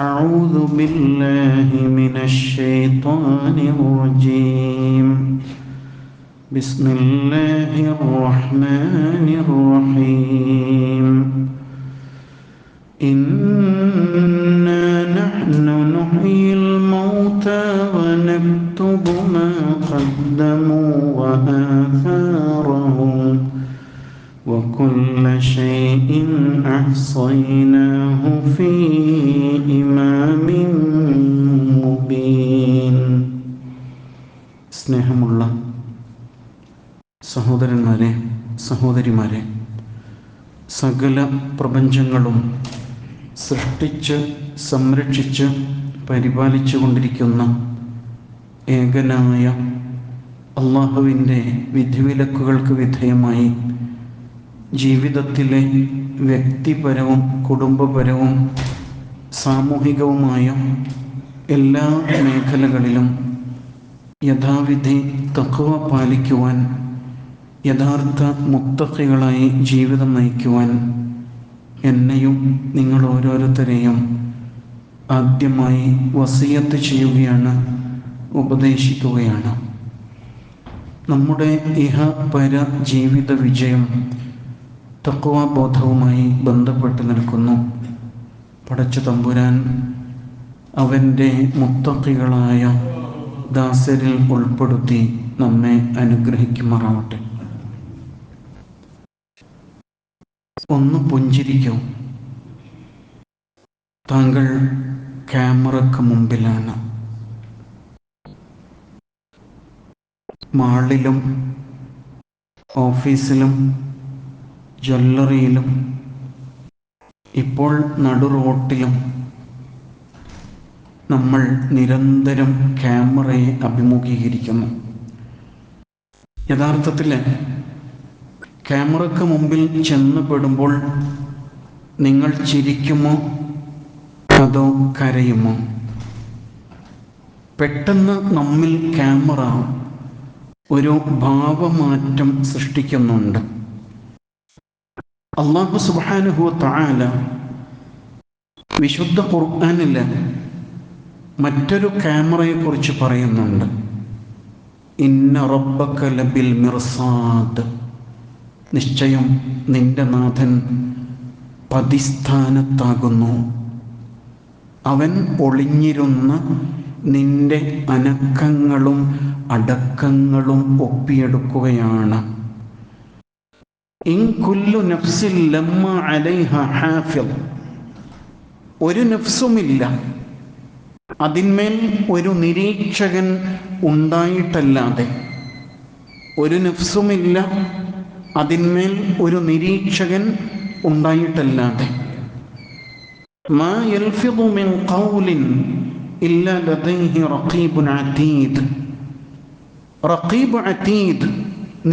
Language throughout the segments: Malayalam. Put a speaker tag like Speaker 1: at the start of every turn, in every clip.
Speaker 1: أعوذ بالله من الشيطان الرجيم بسم الله الرحمن الرحيم إنا نحن نحيي الموتى ونكتب ما قدموا وآثارهم وكل شيء أحصيناه في إمام مبين സ്നേഹമുള്ള സഹോദരന്മാരെ സഹോദരിമാരെ സകല പ്രപഞ്ചങ്ങളും സൃഷ്ടിച്ച് സംരക്ഷിച്ച് പരിപാലിച്ചു കൊണ്ടിരിക്കുന്ന ഏകനായ അള്ളാഹുവിൻ്റെ വിധിവിലക്കുകൾക്ക് വിധേയമായി ജീവിതത്തിലെ വ്യക്തിപരവും കുടുംബപരവും സാമൂഹികവുമായ എല്ലാ മേഖലകളിലും യഥാവിധി തക്കുവ പാലിക്കുവാൻ യഥാർത്ഥ മുത്തക്കികളായി ജീവിതം നയിക്കുവാൻ എന്നെയും നിങ്ങൾ ഓരോരുത്തരെയും ആദ്യമായി വസീയത്ത് ചെയ്യുകയാണ് ഉപദേശിക്കുകയാണ് നമ്മുടെ ഇഹ പര ജീവിത വിജയം തക്കുവ ബോധവുമായി ബന്ധപ്പെട്ട് നിൽക്കുന്നു പടച്ചു തമ്പുരാൻ അവൻ്റെ മുത്തക്കികളായ ദാസരിൽ ഉൾപ്പെടുത്തി നമ്മെ അനുഗ്രഹിക്കുമാറാവട്ടെ ഒന്ന് പുഞ്ചിരിക്കൂ താങ്കൾ ക്യാമറക്ക് മുമ്പിലാണ് മാളിലും ഓഫീസിലും ജ്വല്ലറിയിലും ഇപ്പോൾ നടു റോട്ടിലും നമ്മൾ നിരന്തരം ക്യാമറയെ അഭിമുഖീകരിക്കുന്നു യഥാർത്ഥത്തിൽ ക്യാമറയ്ക്ക് മുമ്പിൽ ചെന്നപ്പെടുമ്പോൾ നിങ്ങൾ ചിരിക്കുമോ അതോ കരയുമോ പെട്ടെന്ന് നമ്മിൽ ക്യാമറ ഒരു ഭാവമാറ്റം സൃഷ്ടിക്കുന്നുണ്ട് അള്ളാഹു സുബാനുഹു താല വിശുദ്ധ ഖുർആാനിൽ മറ്റൊരു ക്യാമറയെക്കുറിച്ച് പറയുന്നുണ്ട് ഇന്ന റബ്ബക്ക ലബിൽ മിർസാദ് നിശ്ചയം നിന്റെ നാഥൻ പതിസ്ഥാനത്താകുന്നു അവൻ ഒളിഞ്ഞിരുന്ന നിന്റെ അനക്കങ്ങളും അടക്കങ്ങളും ഒപ്പിയെടുക്കുകയാണ് ഒരു നഫ്സുമില്ല അതിന്മേൽ ഒരു നിരീക്ഷകൻ ഉണ്ടായിട്ടല്ലാതെ ഒരു നഫ്സുമില്ല അതിന്മേൽ ഒരു നിരീക്ഷകൻ ഉണ്ടായിട്ടല്ലാതെ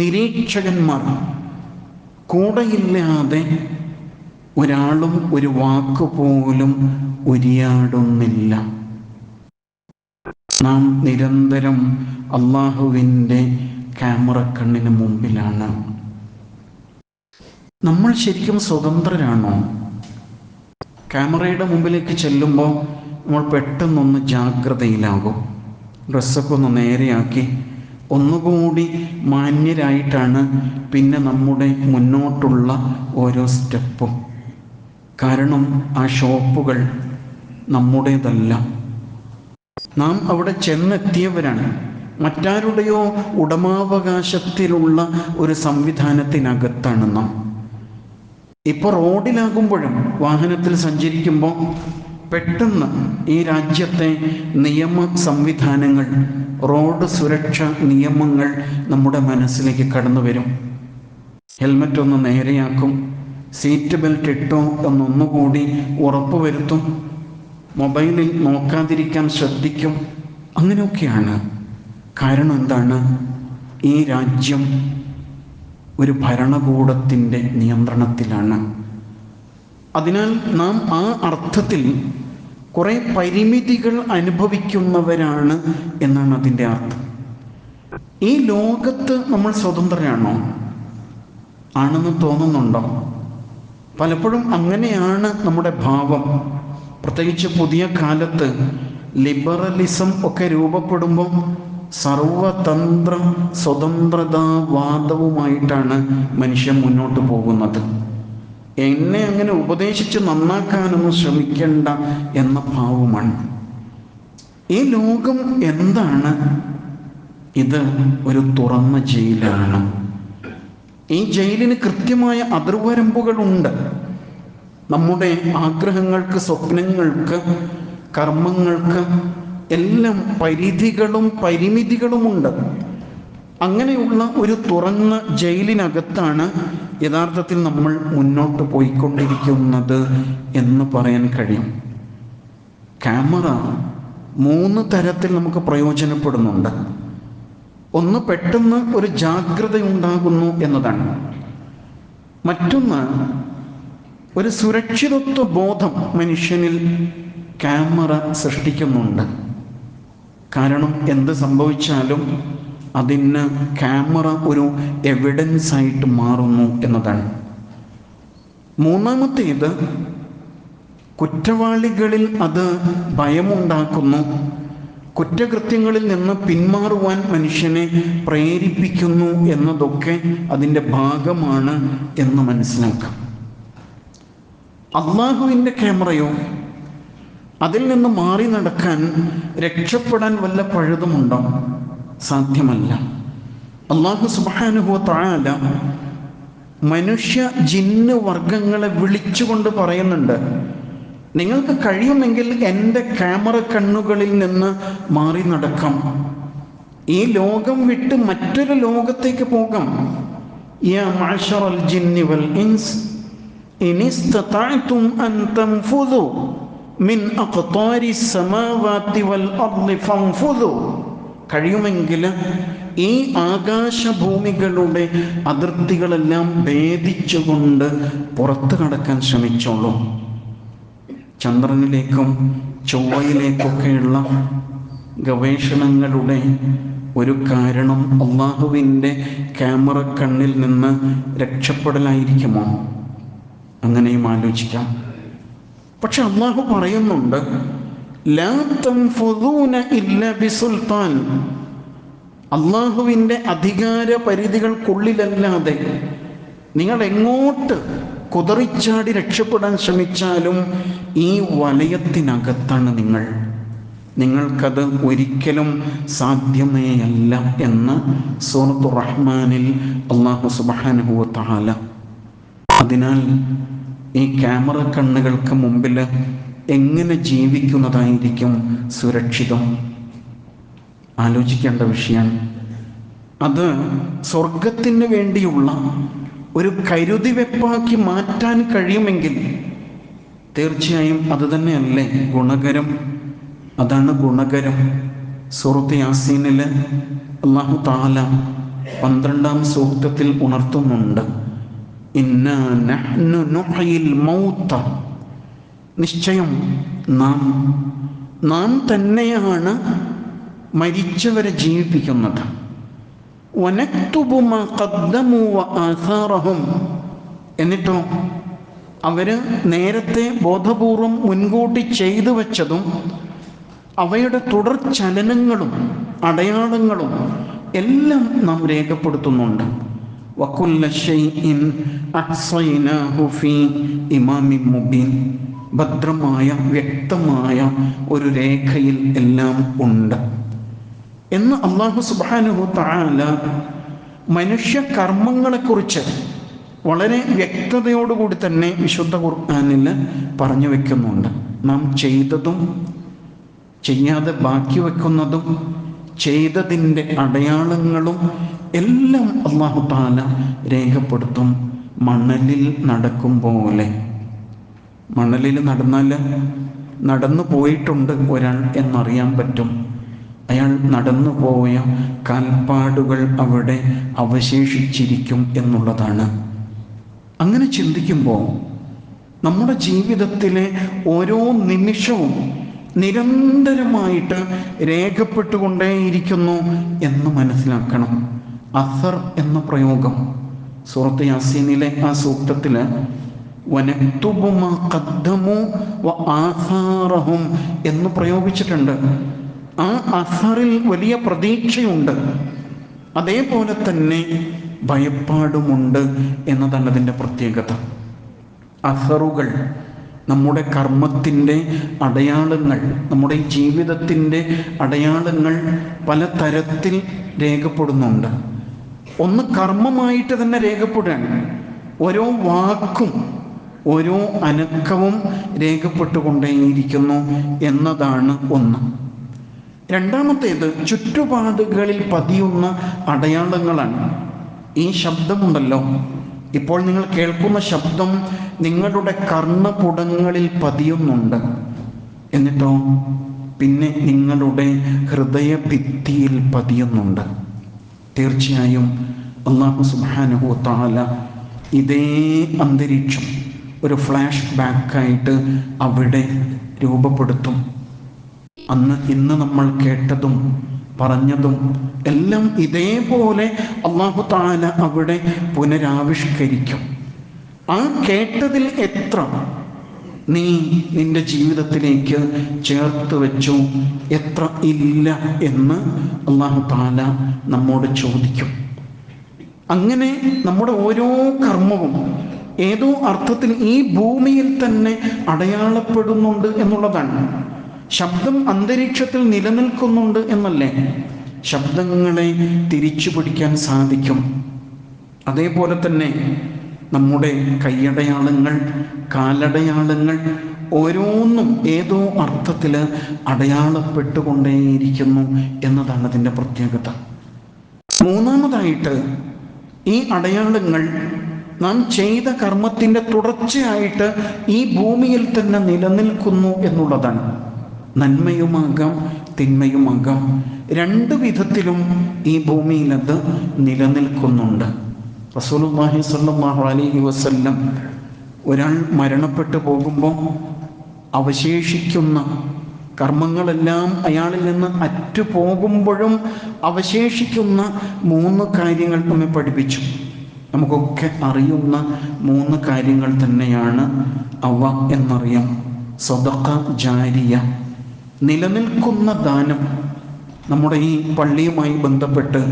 Speaker 1: നിരീക്ഷകന്മാർ കൂടെയില്ലാതെ ഒരാളും ഒരു വാക്ക് പോലും ഉരിയാടുന്നില്ല നാം നിരന്തരം അള്ളാഹുവിൻ്റെ ക്യാമറ കണ്ണിന് മുമ്പിലാണ് നമ്മൾ ശരിക്കും സ്വതന്ത്രരാണോ ക്യാമറയുടെ മുമ്പിലേക്ക് ചെല്ലുമ്പോൾ നമ്മൾ പെട്ടെന്നൊന്ന് ജാഗ്രതയിലാകും ഡ്രസ്സൊക്കെ ഒന്ന് നേരെയാക്കി ഒന്നുകൂടി മാന്യരായിട്ടാണ് പിന്നെ നമ്മുടെ മുന്നോട്ടുള്ള ഓരോ സ്റ്റെപ്പും കാരണം ആ ഷോപ്പുകൾ നമ്മുടേതല്ല നാം അവിടെ ചെന്നെത്തിയവരാണ് മറ്റാരുടെയോ ഉടമാവകാശത്തിലുള്ള ഒരു സംവിധാനത്തിനകത്താണ് നാം ഇപ്പോൾ റോഡിലാകുമ്പോഴും വാഹനത്തിൽ സഞ്ചരിക്കുമ്പോൾ പെട്ടെന്ന് ഈ രാജ്യത്തെ നിയമ സംവിധാനങ്ങൾ റോഡ് സുരക്ഷ നിയമങ്ങൾ നമ്മുടെ മനസ്സിലേക്ക് കടന്നു വരും ഹെൽമറ്റ് ഒന്ന് നേരെയാക്കും സീറ്റ് ബെൽറ്റ് ഇട്ടോ എന്നൊന്നുകൂടി ഉറപ്പുവരുത്തും മൊബൈലിൽ നോക്കാതിരിക്കാൻ ശ്രദ്ധിക്കും അങ്ങനെയൊക്കെയാണ് കാരണം എന്താണ് ഈ രാജ്യം ഒരു ഭരണകൂടത്തിൻ്റെ നിയന്ത്രണത്തിലാണ് അതിനാൽ നാം ആ അർത്ഥത്തിൽ കുറേ പരിമിതികൾ അനുഭവിക്കുന്നവരാണ് എന്നാണ് അതിൻ്റെ അർത്ഥം ഈ ലോകത്ത് നമ്മൾ സ്വതന്ത്രരാണോ ആണെന്ന് തോന്നുന്നുണ്ടോ പലപ്പോഴും അങ്ങനെയാണ് നമ്മുടെ ഭാവം പ്രത്യേകിച്ച് പുതിയ കാലത്ത് ലിബറലിസം ഒക്കെ രൂപപ്പെടുമ്പോൾ സർവതന്ത്ര സ്വതന്ത്രതാവാദവുമായിട്ടാണ് മനുഷ്യൻ മുന്നോട്ട് പോകുന്നത് എന്നെ അങ്ങനെ ഉപദേശിച്ച് നന്നാക്കാനൊന്നും ശ്രമിക്കണ്ട എന്ന ഭാവമാണ് ഈ ലോകം എന്താണ് ഇത് ഒരു തുറന്ന ജയിലാണ് ഈ ജയിലിന് കൃത്യമായ അതിർവരമ്പുകളുണ്ട് നമ്മുടെ ആഗ്രഹങ്ങൾക്ക് സ്വപ്നങ്ങൾക്ക് കർമ്മങ്ങൾക്ക് എല്ലാം പരിധികളും പരിമിതികളുമുണ്ട് അങ്ങനെയുള്ള ഒരു തുറന്ന ജയിലിനകത്താണ് യഥാർത്ഥത്തിൽ നമ്മൾ മുന്നോട്ട് പോയിക്കൊണ്ടിരിക്കുന്നത് എന്ന് പറയാൻ കഴിയും ക്യാമറ മൂന്ന് തരത്തിൽ നമുക്ക് പ്രയോജനപ്പെടുന്നുണ്ട് ഒന്ന് പെട്ടെന്ന് ഒരു ജാഗ്രത ഉണ്ടാകുന്നു എന്നതാണ് മറ്റൊന്ന് ഒരു സുരക്ഷിതത്വ ബോധം മനുഷ്യനിൽ ക്യാമറ സൃഷ്ടിക്കുന്നുണ്ട് കാരണം എന്ത് സംഭവിച്ചാലും അതിന് ക്യാമറ ഒരു എവിഡൻസ് ആയിട്ട് മാറുന്നു എന്നതാണ് മൂന്നാമത്തേത് കുറ്റവാളികളിൽ അത് ഭയമുണ്ടാക്കുന്നു കുറ്റകൃത്യങ്ങളിൽ നിന്ന് പിന്മാറുവാൻ മനുഷ്യനെ പ്രേരിപ്പിക്കുന്നു എന്നതൊക്കെ അതിൻ്റെ ഭാഗമാണ് എന്ന് മനസ്സിലാക്കാം അള്ളാഹുവിൻ്റെ ക്യാമറയോ അതിൽ നിന്ന് മാറി നടക്കാൻ രക്ഷപ്പെടാൻ വല്ല പഴുതുമുണ്ടോ സാധ്യമല്ല അള്ളാഹു താല മനുഷ്യ ജിന്ന് വർഗങ്ങളെ വിളിച്ചുകൊണ്ട് പറയുന്നുണ്ട് നിങ്ങൾക്ക് കഴിയുമെങ്കിൽ എൻ്റെ ക്യാമറ കണ്ണുകളിൽ നിന്ന് മാറി നടക്കാം ഈ ലോകം വിട്ട് മറ്റൊരു ലോകത്തേക്ക് പോകാം إن കഴിയുമെങ്കിൽ ഈ ആകാശഭൂമികളുടെ അതിർത്തികളെല്ലാം ഭേദിച്ചുകൊണ്ട് പുറത്തു കടക്കാൻ ശ്രമിച്ചോളൂ ചന്ദ്രനിലേക്കും ചൊവ്വയിലേക്കൊക്കെയുള്ള ഗവേഷണങ്ങളുടെ ഒരു കാരണം അള്ളാഹുവിൻ്റെ ക്യാമറ കണ്ണിൽ നിന്ന് രക്ഷപ്പെടലായിരിക്കുമോ അങ്ങനെയും ആലോചിക്കാം പക്ഷെ അള്ളാഹു പറയുന്നുണ്ട് അള്ളാഹുവിൻ്റെ അധികാര പരിധികൾക്കുള്ളിലല്ലാതെ നിങ്ങൾ എങ്ങോട്ട് കുതറിച്ചാടി രക്ഷപ്പെടാൻ ശ്രമിച്ചാലും ഈ വലയത്തിനകത്താണ് നിങ്ങൾ നിങ്ങൾക്കത് ഒരിക്കലും സാധ്യമേയല്ല എന്ന് സൂറത്തു റഹ്മാനിൽ അള്ളാഹു സുബാനുഹു അതിനാൽ ഈ ക്യാമറ കണ്ണുകൾക്ക് മുമ്പിൽ എങ്ങനെ ജീവിക്കുന്നതായിരിക്കും സുരക്ഷിതം ആലോചിക്കേണ്ട വിഷയമാണ് അത് സ്വർഗത്തിന് വേണ്ടിയുള്ള ഒരു വെപ്പാക്കി മാറ്റാൻ കഴിയുമെങ്കിൽ തീർച്ചയായും അത് തന്നെയല്ലേ ഗുണകരം അതാണ് ഗുണകരം സുഹൃത്ത് യാസീനിൽ അള്ളാഹു താല പന്ത്രണ്ടാം സൂക്തത്തിൽ ഉണർത്തുന്നുണ്ട് ഇന്ന നഹ്നു നുഹയിൽ മൗത്ത നിശ്ചയം നാം നാം തന്നെയാണ് മരിച്ചവരെ ജീവിപ്പിക്കുന്നത് വനക്തുബുമ കദ്ദമൂവ ആധാറഹും എന്നിട്ടോ അവര് നേരത്തെ ബോധപൂർവം മുൻകൂട്ടി ചെയ്തു വച്ചതും അവയുടെ തുടർ ചലനങ്ങളും അടയാളങ്ങളും എല്ലാം നാം രേഖപ്പെടുത്തുന്നുണ്ട് وكل شيء أحصيناه في إمام مبين ഭദ്രമായ വ്യക്തമായ ഒരു രേഖയിൽ എല്ലാം ഉണ്ട് എന്ന് അള്ളാഹു സുബാനുഹു താല മനുഷ്യ കർമ്മങ്ങളെക്കുറിച്ച് വളരെ വ്യക്തതയോടുകൂടി തന്നെ വിശുദ്ധ ഖുർആാനിൽ പറഞ്ഞു വെക്കുന്നുണ്ട് നാം ചെയ്തതും ചെയ്യാതെ ബാക്കി വെക്കുന്നതും ചെയ്തതിൻ്റെ അടയാളങ്ങളും എല്ലാം അള്ളാഹു താല രേഖപ്പെടുത്തും മണലിൽ നടക്കും പോലെ മണലിൽ നടന്നാൽ നടന്നു പോയിട്ടുണ്ട് ഒരാൾ എന്നറിയാൻ പറ്റും അയാൾ നടന്നു പോയ കാൽപ്പാടുകൾ അവിടെ അവശേഷിച്ചിരിക്കും എന്നുള്ളതാണ് അങ്ങനെ ചിന്തിക്കുമ്പോൾ നമ്മുടെ ജീവിതത്തിലെ ഓരോ നിമിഷവും നിരന്തരമായിട്ട് രേഖപ്പെട്ടുകൊണ്ടേയിരിക്കുന്നു എന്ന് മനസ്സിലാക്കണം അസർ എന്ന പ്രയോഗം സൂറത്ത് യാസീനിലെ ആ സൂക്തത്തിൽ എന്ന് പ്രയോഗിച്ചിട്ടുണ്ട് ആ അസറിൽ വലിയ പ്രതീക്ഷയുണ്ട് അതേപോലെ തന്നെ ഭയപ്പാടുമുണ്ട് എന്നതാണ് അതിൻ്റെ പ്രത്യേകത അസറുകൾ നമ്മുടെ കർമ്മത്തിൻ്റെ അടയാളങ്ങൾ നമ്മുടെ ജീവിതത്തിൻ്റെ അടയാളങ്ങൾ പല തരത്തിൽ രേഖപ്പെടുന്നുണ്ട് ഒന്ന് കർമ്മമായിട്ട് തന്നെ രേഖപ്പെടുകയാണ് ഓരോ വാക്കും ഓരോ അനക്കവും രേഖപ്പെട്ടുകൊണ്ടേയിരിക്കുന്നു എന്നതാണ് ഒന്ന് രണ്ടാമത്തേത് ചുറ്റുപാടുകളിൽ പതിയുന്ന അടയാളങ്ങളാണ് ഈ ശബ്ദമുണ്ടല്ലോ ഇപ്പോൾ നിങ്ങൾ കേൾക്കുന്ന ശബ്ദം നിങ്ങളുടെ കർണപുടങ്ങളിൽ പതിയുന്നുണ്ട് എന്നിട്ടോ പിന്നെ നിങ്ങളുടെ ഹൃദയഭിത്തിയിൽ പതിയുന്നുണ്ട് തീർച്ചയായും അള്ളാഹു സുബാനഹു താല ഇതേ അന്തരീക്ഷം ഒരു ഫ്ലാഷ് ബാക്കായിട്ട് അവിടെ രൂപപ്പെടുത്തും അന്ന് ഇന്ന് നമ്മൾ കേട്ടതും പറഞ്ഞതും എല്ലാം ഇതേപോലെ അള്ളാഹു താല അവിടെ പുനരാവിഷ്കരിക്കും ആ കേട്ടതിൽ എത്ര നീ നിന്റെ ജീവിതത്തിലേക്ക് ചേർത്ത് വെച്ചു എത്ര ഇല്ല എന്ന് അള്ളാഹു താല നമ്മോട് ചോദിക്കും അങ്ങനെ നമ്മുടെ ഓരോ കർമ്മവും ഏതോ അർത്ഥത്തിൽ ഈ ഭൂമിയിൽ തന്നെ അടയാളപ്പെടുന്നുണ്ട് എന്നുള്ളതാണ് ശബ്ദം അന്തരീക്ഷത്തിൽ നിലനിൽക്കുന്നുണ്ട് എന്നല്ലേ ശബ്ദങ്ങളെ തിരിച്ചു പിടിക്കാൻ സാധിക്കും അതേപോലെ തന്നെ നമ്മുടെ കൈയടയാളങ്ങൾ കാലടയാളങ്ങൾ ഓരോന്നും ഏതോ അർത്ഥത്തിൽ അടയാളപ്പെട്ടുകൊണ്ടേയിരിക്കുന്നു എന്നതാണ് അതിൻ്റെ പ്രത്യേകത മൂന്നാമതായിട്ട് ഈ അടയാളങ്ങൾ നാം ചെയ്ത കർമ്മത്തിൻ്റെ തുടർച്ചയായിട്ട് ഈ ഭൂമിയിൽ തന്നെ നിലനിൽക്കുന്നു എന്നുള്ളതാണ് നന്മയുമാകാം തിന്മയുമാകാം രണ്ട് വിധത്തിലും ഈ ഭൂമിയിലത് നിലനിൽക്കുന്നുണ്ട് റസൂലുല്ലാഹി സ്വല്ലല്ലാഹു അലൈഹി വസല്ലം ഒരാൾ മരണപ്പെട്ടു പോകുമ്പോൾ അവശേഷിക്കുന്ന കർമ്മങ്ങളെല്ലാം അയാളിൽ നിന്ന് അറ്റുപോകുമ്പോഴും അവശേഷിക്കുന്ന മൂന്ന് കാര്യങ്ങൾ നമ്മെ പഠിപ്പിച്ചു നമുക്കൊക്കെ അറിയുന്ന മൂന്ന് കാര്യങ്ങൾ തന്നെയാണ് അവ എന്നറിയാം സ്വതക്ക ജാരിയ നിലനിൽക്കുന്ന ദാനം നമ്മുടെ ഈ പള്ളിയുമായി ബന്ധപ്പെട്ട്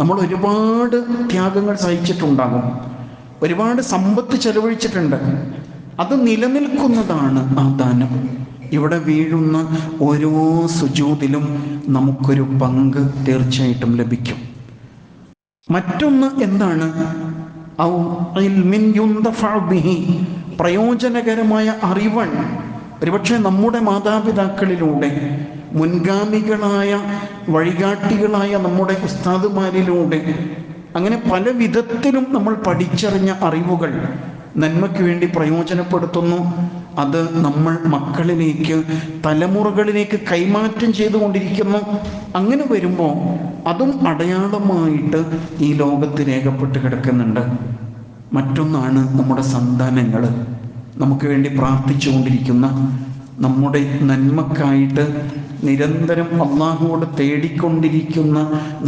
Speaker 1: നമ്മൾ ഒരുപാട് ത്യാഗങ്ങൾ സഹിച്ചിട്ടുണ്ടാകും ഒരുപാട് സമ്പത്ത് ചെലവഴിച്ചിട്ടുണ്ട് അത് നിലനിൽക്കുന്നതാണ് ആ ദാനം ഇവിടെ വീഴുന്ന ഓരോ സുജൂതിലും നമുക്കൊരു പങ്ക് തീർച്ചയായിട്ടും ലഭിക്കും മറ്റൊന്ന് എന്താണ് പ്രയോജനകരമായ അറിവൺ ഒരുപക്ഷെ നമ്മുടെ മാതാപിതാക്കളിലൂടെ മുൻഗാമികളായ വഴികാട്ടികളായ നമ്മുടെ ഉസ്താദുമാരിലൂടെ അങ്ങനെ പല വിധത്തിലും നമ്മൾ പഠിച്ചറിഞ്ഞ അറിവുകൾ നന്മയ്ക്ക് വേണ്ടി പ്രയോജനപ്പെടുത്തുന്നു അത് നമ്മൾ മക്കളിലേക്ക് തലമുറകളിലേക്ക് കൈമാറ്റം ചെയ്തുകൊണ്ടിരിക്കുന്നു അങ്ങനെ വരുമ്പോൾ അതും അടയാളമായിട്ട് ഈ ലോകത്ത് രേഖപ്പെട്ട് കിടക്കുന്നുണ്ട് മറ്റൊന്നാണ് നമ്മുടെ സന്താനങ്ങൾ നമുക്ക് വേണ്ടി പ്രാർത്ഥിച്ചുകൊണ്ടിരിക്കുന്ന നമ്മുടെ നന്മക്കായിട്ട് നിരന്തരം അള്ളാഹുവോട് തേടിക്കൊണ്ടിരിക്കുന്ന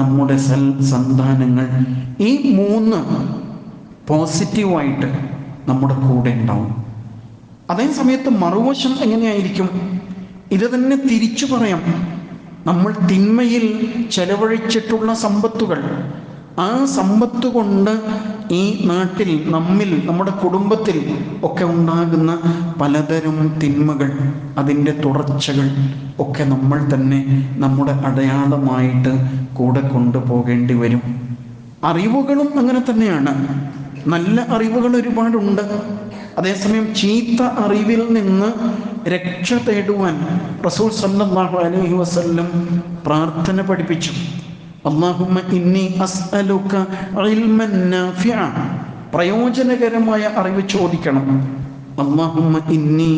Speaker 1: നമ്മുടെ സൽ സന്താനങ്ങൾ ഈ മൂന്ന് പോസിറ്റീവായിട്ട് നമ്മുടെ കൂടെ ഉണ്ടാവും അതേ സമയത്ത് മറുവശം എങ്ങനെയായിരിക്കും ഇത് തന്നെ തിരിച്ചു പറയാം നമ്മൾ തിന്മയിൽ ചെലവഴിച്ചിട്ടുള്ള സമ്പത്തുകൾ ആ സമ്പത്ത് കൊണ്ട് ഈ നാട്ടിൽ നമ്മിൽ നമ്മുടെ കുടുംബത്തിൽ ഒക്കെ ഉണ്ടാകുന്ന പലതരം തിന്മകൾ അതിൻ്റെ തുടർച്ചകൾ ഒക്കെ നമ്മൾ തന്നെ നമ്മുടെ അടയാളമായിട്ട് കൂടെ കൊണ്ടുപോകേണ്ടി വരും അറിവുകളും അങ്ങനെ തന്നെയാണ് നല്ല അറിവുകൾ ഒരുപാടുണ്ട് അതേസമയം ചീത്ത അറിവിൽ നിന്ന് രക്ഷ തേടുവാൻ റസൂൽ സല്ലാഹു അലഹി വസ്ല്ലം പ്രാർത്ഥന പഠിപ്പിച്ചു اللهم ഇന്നി അസ്അലുക ഇൽമൻ നാഫിഅ പ്രയോജനകരമായ അറിവ് ചോദിക്കണം اللهم ഇന്നി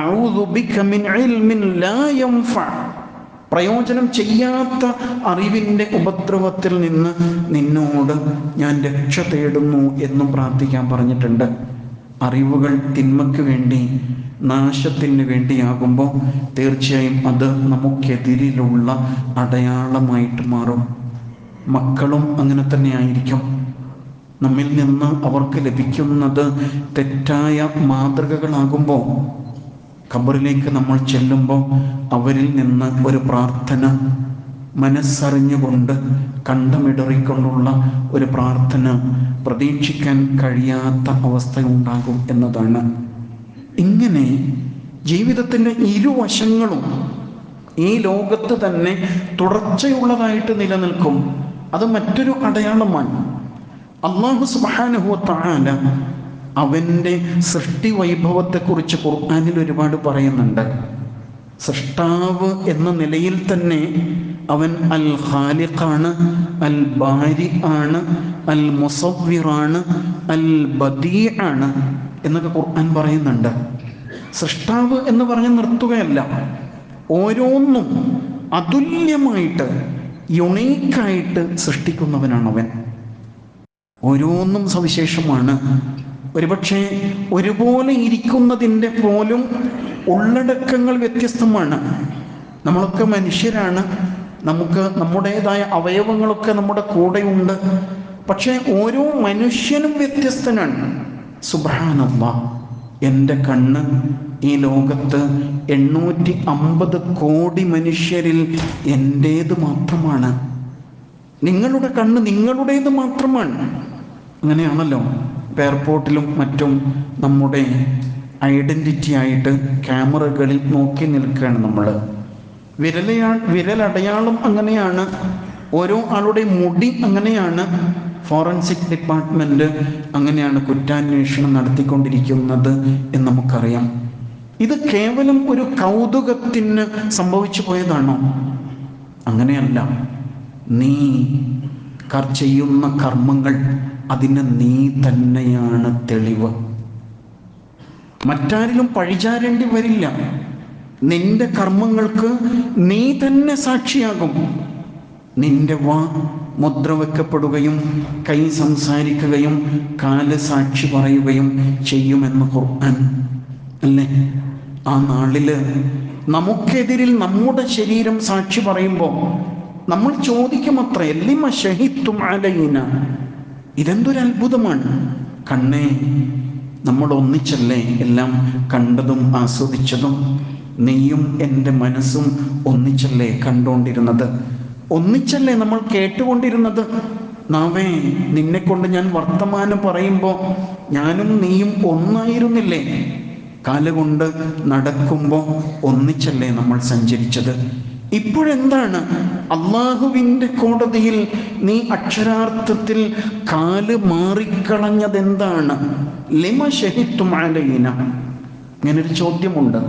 Speaker 1: അഊദു ബിക മിൻ ഇൽമിൻ ലാ യൻഫ പ്രയോജനം ചെയ്യാത്ത അറിവിൻ്റെ ഉപദ്രവത്തിൽ നിന്ന് നിന്നോട് ഞാൻ രക്ഷ തേടുന്നു എന്നും പ്രാർത്ഥിക്കാൻ പറഞ്ഞിട്ടുണ്ട് അറിവുകൾ തിന്മയ്ക്ക് വേണ്ടി നാശത്തിന് വേണ്ടിയാകുമ്പോൾ തീർച്ചയായും അത് നമുക്കെതിരിലുള്ള അടയാളമായിട്ട് മാറും മക്കളും അങ്ങനെ തന്നെ ആയിരിക്കും നമ്മിൽ നിന്ന് അവർക്ക് ലഭിക്കുന്നത് തെറ്റായ മാതൃകകളാകുമ്പോൾ കബറിലേക്ക് നമ്മൾ ചെല്ലുമ്പോൾ അവരിൽ നിന്ന് ഒരു പ്രാർത്ഥന മനസ്സറിഞ്ഞുകൊണ്ട് കണ്ടമിടറിക്കൊണ്ടുള്ള ഒരു പ്രാർത്ഥന പ്രതീക്ഷിക്കാൻ കഴിയാത്ത അവസ്ഥയുണ്ടാകും എന്നതാണ് ഇങ്ങനെ ജീവിതത്തിൻ്റെ ഇരുവശങ്ങളും ഈ ലോകത്ത് തന്നെ തുടർച്ചയുള്ളതായിട്ട് നിലനിൽക്കും അത് മറ്റൊരു അടയാളമാണ് അള്ളാഹു സുബാനുഹുത്താല അവൻ്റെ സൃഷ്ടി വൈഭവത്തെക്കുറിച്ച് ഖുർആാനിൽ ഒരുപാട് പറയുന്നുണ്ട് സൃഷ്ടാവ് എന്ന നിലയിൽ തന്നെ അവൻ അൽ ഖാലിഖാണ് അൽ ബാരി ആണ് അൽ മുസവ്വിറാണ് അൽ ബദീ ആണ് എന്നൊക്കെ ഖുർആൻ പറയുന്നുണ്ട് സൃഷ്ടാവ് എന്ന് പറഞ്ഞ് നിർത്തുകയല്ല ഓരോന്നും അതുല്യമായിട്ട് യുണീക്കായിട്ട് സൃഷ്ടിക്കുന്നവനാണ് അവൻ ഓരോന്നും സവിശേഷമാണ് ഒരുപക്ഷെ ഒരുപോലെ ഇരിക്കുന്നതിൻ്റെ പോലും ഉള്ളടക്കങ്ങൾ വ്യത്യസ്തമാണ് നമ്മളൊക്കെ മനുഷ്യരാണ് നമുക്ക് നമ്മുടേതായ അവയവങ്ങളൊക്കെ നമ്മുടെ കൂടെയുണ്ട് പക്ഷേ ഓരോ മനുഷ്യനും വ്യത്യസ്തനാണ് സുബ്രഹാനല്ല എൻ്റെ കണ്ണ് ഈ ലോകത്ത് എണ്ണൂറ്റി അമ്പത് കോടി മനുഷ്യരിൽ എൻ്റേത് മാത്രമാണ് നിങ്ങളുടെ കണ്ണ് നിങ്ങളുടേത് മാത്രമാണ് അങ്ങനെയാണല്ലോ എയർപോർട്ടിലും മറ്റും നമ്മുടെ ഐഡൻറ്റിറ്റി ആയിട്ട് ക്യാമറകളിൽ നോക്കി നിൽക്കുകയാണ് നമ്മൾ വിരലയാ വിരലടയാളം അങ്ങനെയാണ് ഓരോ ആളുടെ മുടി അങ്ങനെയാണ് ഫോറൻസിക് ഡിപ്പാർട്ട്മെൻറ്റ് അങ്ങനെയാണ് കുറ്റാന്വേഷണം നടത്തിക്കൊണ്ടിരിക്കുന്നത് എന്ന് നമുക്കറിയാം ഇത് കേവലം ഒരു കൗതുകത്തിന് സംഭവിച്ചു പോയതാണോ അങ്ങനെയല്ല നീ ചെയ്യുന്ന കർമ്മങ്ങൾ അതിന് നീ തന്നെയാണ് തെളിവ് മറ്റാരിലും പഴിചാരേണ്ടി വരില്ല നിന്റെ കർമ്മങ്ങൾക്ക് നീ തന്നെ സാക്ഷിയാകും നിന്റെ വാ മുദ്ര വെക്കപ്പെടുകയും കൈ സംസാരിക്കുകയും കാല് സാക്ഷി പറയുകയും ചെയ്യുമെന്ന് ഖുർആൻ അല്ലെ ആ നാളില് നമുക്കെതിരിൽ നമ്മുടെ ശരീരം സാക്ഷി പറയുമ്പോൾ നമ്മൾ ചോദിക്കും അത്ര എല്ലിമ ഷഹിത്തും അലയിന ഇതെന്തൊരു അത്ഭുതമാണ് കണ്ണേ നമ്മൾ ഒന്നിച്ചല്ലേ എല്ലാം കണ്ടതും ആസ്വദിച്ചതും നീയും എൻ്റെ മനസ്സും ഒന്നിച്ചല്ലേ കണ്ടുകൊണ്ടിരുന്നത് ഒന്നിച്ചല്ലേ നമ്മൾ കേട്ടുകൊണ്ടിരുന്നത് നാവേ നിന്നെ കൊണ്ട് ഞാൻ വർത്തമാനം പറയുമ്പോൾ ഞാനും നീയും ഒന്നായിരുന്നില്ലേ കാലുകൊണ്ട് നടക്കുമ്പോൾ ഒന്നിച്ചല്ലേ നമ്മൾ സഞ്ചരിച്ചത് ഇപ്പോഴെന്താണ് അള്ളാഹുവിൻ്റെ കോടതിയിൽ നീ അക്ഷരാർത്ഥത്തിൽ കാല് മാറിക്കളഞ്ഞതെന്താണ് ലിമ ഷഹിത്തുമാലയിന ഇങ്ങനൊരു ചോദ്യമുണ്ട്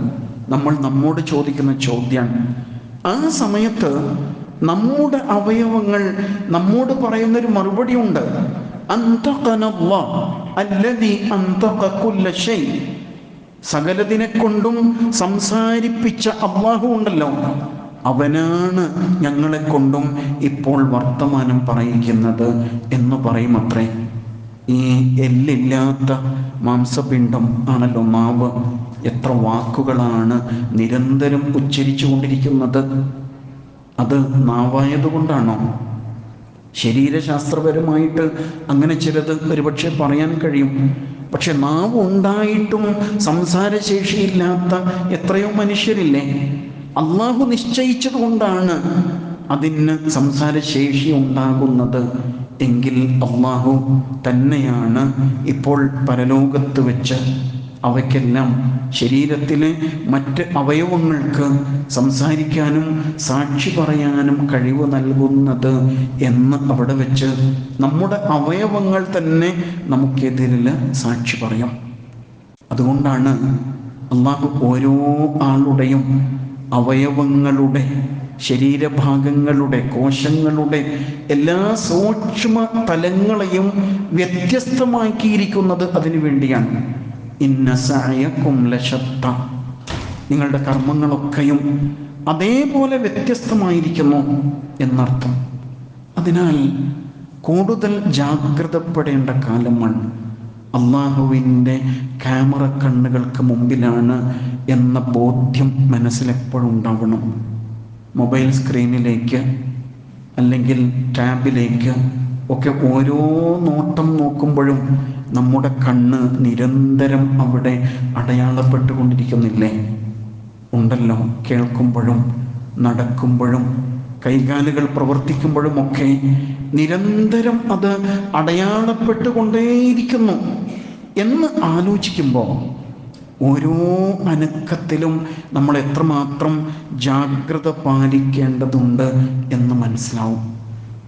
Speaker 1: നമ്മൾ നമ്മോട് ചോദിക്കുന്ന ചോദ്യമാണ് ആ സമയത്ത് നമ്മുടെ അവയവങ്ങൾ നമ്മോട് പറയുന്നൊരു മറുപടി ഉണ്ട് അന്തകനവ അല്ലതി അന്തകുല്ല ഷെയ് സകലതിനെ കൊണ്ടും സംസാരിപ്പിച്ച അള്ളാഹു ഉണ്ടല്ലോ അവനാണ് ഞങ്ങളെ കൊണ്ടും ഇപ്പോൾ വർത്തമാനം പറയിക്കുന്നത് എന്ന് പറയും അത്രേ ഈ എല്ലില്ലാത്ത മാംസപിണ്ഡം ആണല്ലോ മാവ് എത്ര വാക്കുകളാണ് നിരന്തരം ഉച്ചരിച്ചു കൊണ്ടിരിക്കുന്നത് അത് കൊണ്ടാണോ ശരീരശാസ്ത്രപരമായിട്ട് അങ്ങനെ ചിലത് ഒരുപക്ഷെ പറയാൻ കഴിയും പക്ഷെ നാവ് ഉണ്ടായിട്ടും സംസാരശേഷിയില്ലാത്ത എത്രയോ മനുഷ്യരില്ലേ അള്ളാഹു നിശ്ചയിച്ചതുകൊണ്ടാണ് അതിന് സംസാരശേഷി ഉണ്ടാകുന്നത് എങ്കിൽ അള്ളാഹു തന്നെയാണ് ഇപ്പോൾ പരലോകത്ത് വെച്ച് അവയ്ക്കെല്ലാം ശരീരത്തിന് മറ്റ് അവയവങ്ങൾക്ക് സംസാരിക്കാനും സാക്ഷി പറയാനും കഴിവ് നൽകുന്നത് എന്ന് അവിടെ വെച്ച് നമ്മുടെ അവയവങ്ങൾ തന്നെ നമുക്കെതിരിൽ സാക്ഷി പറയാം അതുകൊണ്ടാണ് അള്ളാഹു ഓരോ ആളുടെയും അവയവങ്ങളുടെ ശരീരഭാഗങ്ങളുടെ കോശങ്ങളുടെ എല്ലാ സൂക്ഷ്മ തലങ്ങളെയും വ്യത്യസ്തമാക്കിയിരിക്കുന്നത് അതിനു വേണ്ടിയാണ് ഇന്ന ലശത്ത നിങ്ങളുടെ കർമ്മങ്ങളൊക്കെയും അതേപോലെ വ്യത്യസ്തമായിരിക്കുന്നു എന്നർത്ഥം അതിനാൽ കൂടുതൽ ജാഗ്രതപ്പെടേണ്ട കാലമാണ് അള്ളാഹുവിൻ്റെ ക്യാമറ കണ്ണുകൾക്ക് മുമ്പിലാണ് എന്ന ബോധ്യം മനസ്സിലെപ്പോഴും ഉണ്ടാവണം മൊബൈൽ സ്ക്രീനിലേക്ക് അല്ലെങ്കിൽ ടാബിലേക്ക് ഒക്കെ ഓരോ നോട്ടം നോക്കുമ്പോഴും നമ്മുടെ കണ്ണ് നിരന്തരം അവിടെ അടയാളപ്പെട്ടുകൊണ്ടിരിക്കുന്നില്ലേ ഉണ്ടല്ലോ കേൾക്കുമ്പോഴും നടക്കുമ്പോഴും കൈകാലുകൾ പ്രവർത്തിക്കുമ്പോഴും ഒക്കെ നിരന്തരം അത് അടയാളപ്പെട്ടുകൊണ്ടേയിരിക്കുന്നു എന്ന് ആലോചിക്കുമ്പോൾ ഓരോ അനക്കത്തിലും നമ്മൾ എത്രമാത്രം ജാഗ്രത പാലിക്കേണ്ടതുണ്ട് എന്ന് മനസ്സിലാവും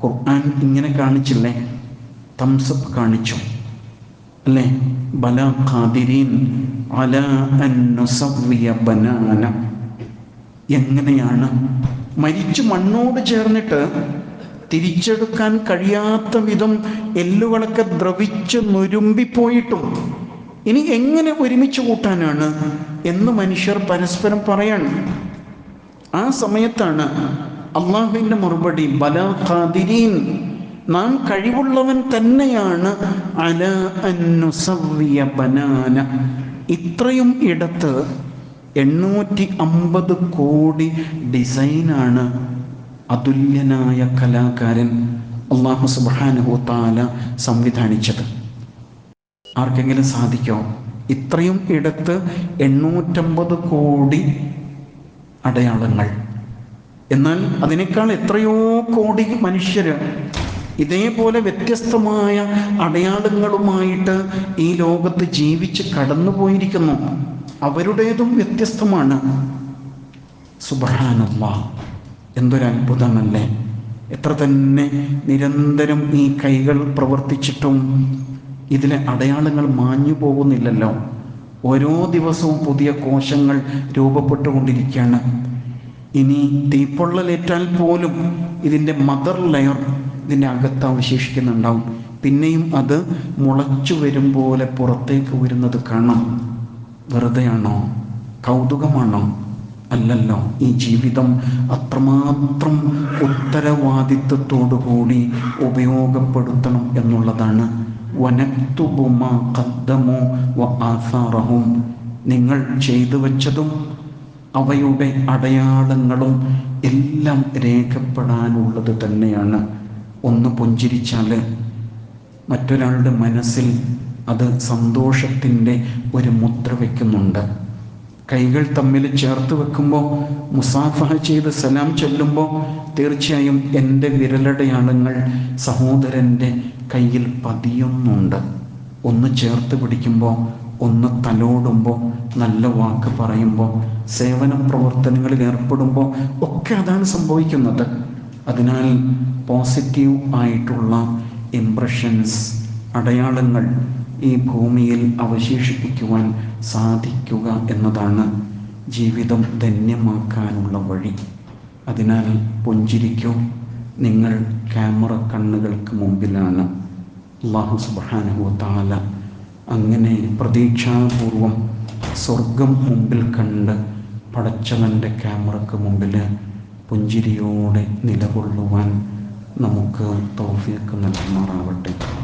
Speaker 1: ഖുർആൻ ഇങ്ങനെ കാണിച്ചില്ലേ തംസപ്പ് കാണിച്ചു അല്ലേ ബല ഖാദിരീൻ അല ബനാന എങ്ങനെയാണ് മരിച്ചു മണ്ണോട് ചേർന്നിട്ട് തിരിച്ചെടുക്കാൻ കഴിയാത്ത വിധം എല്ലുകളൊക്കെ ദ്രവിച്ച് നുരുമ്പിപ്പോയിട്ടും ഇനി എങ്ങനെ ഒരുമിച്ച് കൂട്ടാനാണ് എന്ന് മനുഷ്യർ പരസ്പരം പറയണം ആ സമയത്താണ് അള്ളാഹുവിൻ്റെ മറുപടി ബല ഖാദിരീൻ നാം കഴിവുള്ളവൻ തന്നെയാണ് അല അനുസവ്യ ബനാന ഇത്രയും ഇടത്ത് എണ്ണൂറ്റി അമ്പത് കോടി ഡിസൈനാണ് അതുല്യനായ കലാകാരൻ അള്ളാഹു സുബാനുഹൂത്താല സംവിധാനിച്ചത് ആർക്കെങ്കിലും സാധിക്കോ ഇത്രയും ഇടത്ത് എണ്ണൂറ്റമ്പത് കോടി അടയാളങ്ങൾ എന്നാൽ അതിനേക്കാൾ എത്രയോ കോടി മനുഷ്യർ ഇതേപോലെ വ്യത്യസ്തമായ അടയാളങ്ങളുമായിട്ട് ഈ ലോകത്ത് ജീവിച്ച് കടന്നു പോയിരിക്കുന്നു അവരുടേതും വ്യത്യസ്തമാണ് സുബഹാനല്ല എന്തൊരത്ഭുതമല്ലേ എത്ര തന്നെ നിരന്തരം ഈ കൈകൾ പ്രവർത്തിച്ചിട്ടും ഇതിലെ അടയാളങ്ങൾ മാഞ്ഞു പോകുന്നില്ലല്ലോ ഓരോ ദിവസവും പുതിയ കോശങ്ങൾ രൂപപ്പെട്ടുകൊണ്ടിരിക്കുകയാണ് ഇനി തീപ്പൊള്ളലേറ്റാൽ പോലും ഇതിൻ്റെ മദർ ലെയർ ഇതിൻ്റെ അകത്ത് അവശേഷിക്കുന്നുണ്ടാവും പിന്നെയും അത് മുളച്ചു വരും പോലെ പുറത്തേക്ക് വരുന്നത് കാണാം വെറുതെയാണോ കൗതുകമാണോ അല്ലല്ലോ ഈ ജീവിതം അത്രമാത്രം ഉത്തരവാദിത്വത്തോടുകൂടി ഉപയോഗപ്പെടുത്തണം എന്നുള്ളതാണ് വനത്തുബുമ കദ്ദമോ ആസാറവും നിങ്ങൾ ചെയ്തു വച്ചതും അവയുടെ അടയാളങ്ങളും എല്ലാം രേഖപ്പെടാനുള്ളത് തന്നെയാണ് ഒന്ന് പുഞ്ചിരിച്ചാൽ മറ്റൊരാളുടെ മനസ്സിൽ അത് സന്തോഷത്തിൻ്റെ ഒരു മുദ്ര വയ്ക്കുന്നുണ്ട് കൈകൾ തമ്മിൽ ചേർത്ത് വെക്കുമ്പോൾ മുസാഫഹ ചെയ്ത് സലാം ചൊല്ലുമ്പോൾ തീർച്ചയായും എൻ്റെ വിരലടയാളങ്ങൾ സഹോദരൻ്റെ കയ്യിൽ പതിയുന്നുണ്ട് ഒന്ന് ചേർത്ത് പിടിക്കുമ്പോൾ ഒന്ന് തലോടുമ്പോൾ നല്ല വാക്ക് പറയുമ്പോൾ സേവന പ്രവർത്തനങ്ങളിൽ ഏർപ്പെടുമ്പോൾ ഒക്കെ അതാണ് സംഭവിക്കുന്നത് അതിനാൽ പോസിറ്റീവ് ആയിട്ടുള്ള ഇംപ്രഷൻസ് അടയാളങ്ങൾ ഈ ഭൂമിയിൽ അവശേഷിപ്പിക്കുവാൻ സാധിക്കുക എന്നതാണ് ജീവിതം ധന്യമാക്കാനുള്ള വഴി അതിനാൽ പുഞ്ചിരിക്കൂ നിങ്ങൾ ക്യാമറ കണ്ണുകൾക്ക് മുമ്പിലാണ് അള്ളാഹു താല അങ്ങനെ പ്രതീക്ഷാപൂർവം സ്വർഗം മുമ്പിൽ കണ്ട് പടച്ചവൻ്റെ ക്യാമറയ്ക്ക് മുമ്പിൽ പുഞ്ചിരിയോടെ നിലകൊള്ളുവാൻ നമുക്ക് തോഫിയൊക്കെ നൽകുമാറാവട്ടെ